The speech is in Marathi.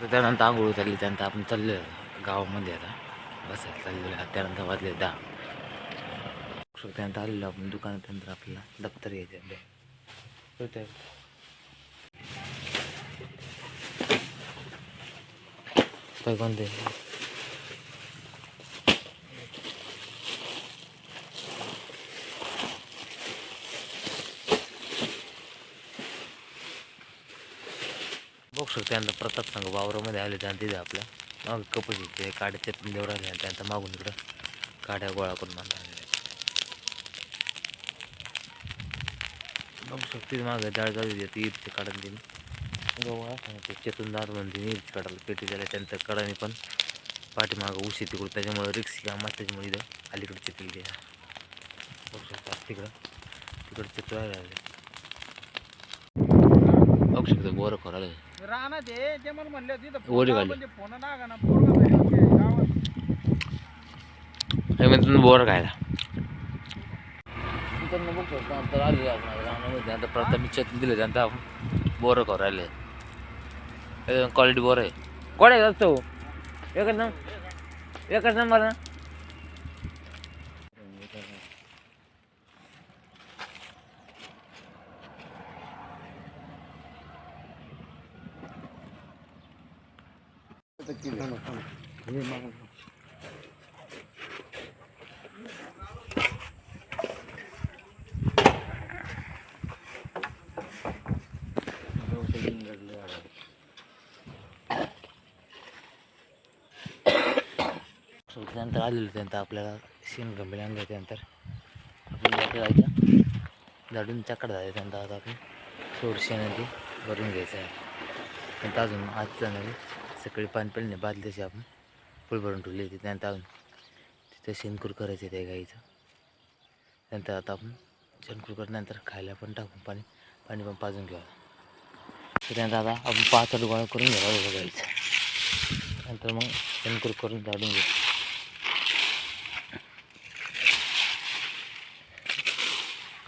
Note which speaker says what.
Speaker 1: तर त्यानंतर आंघोळ चालली त्यानंतर आपण चाललो गावामध्ये आता. बसायला चाललेलो त्यानंतर वाजले दहा. सो त्यानंतर आलेलो आपण दुकानात त्यानंतर आपल्याला दप्तर यायचे काय कोणते? बघू शकतो यांना प्रताप संघ वावरामध्ये आले त्यानं तिथे आपल्या. मग काड्या ते पण देऊ राहिले आणि त्यानंतर मागून इकडं काड्या गोळा करून मला बघू शकते तिथे मागं जाळ जाऊ दे काढून दिली गोळा सांगते चेतून दार म्हणते इरची काढायला पेटी झाल्या त्यानंतर कडाने पण पाठीमागं उशी तिकडं त्याच्यामुळे रिक्स काम त्याच्यामुळे इथं अलीकडे चितली घ्या बघू शकता तिकडं तिकडं चित्र राहिले बघू शकतो बोरं खोराले
Speaker 2: राहणार ते ते मला म्हणले तिथं
Speaker 1: काढली.
Speaker 2: म्हणजे फोन लागा ना पोरगा घरी होते गावात.
Speaker 1: हे म्हणजे तुम्ही बोर खायला. त्यांना बघतो नंतर आले रानामध्ये आता प्रथम चेतन दिले त्यांना बोरं करू राहिले. क्वालिटी बोर आहे. कोण आहे जास्त एकच ना एकच नंबर ना त्यानंतर आलेलं त्यानंतर आपल्याला शेण गंभीर आणलं त्यानंतर. आपण जायचं. झाडून चक्कर झाले त्यानंतर आता आपण सोड नदी भरून घ्यायचं आहे. त्यानंतर अजून आज नदी सकाळी पाणी पेलणे बादली तशी आपण फुल भरून ठेवली होती. त्यानंतर अजून तिथं शेणकूर करायचं त्या गाईचं. नंतर आता आपण शेणकूर करून खायला पण टाकून पाणी पाणी पण पाजून घ्यावं. त्यानंतर आता आपण पाच गोळा करून घ्यावा गाईचं. नंतर मग शेणकूर करून काढून घेऊ.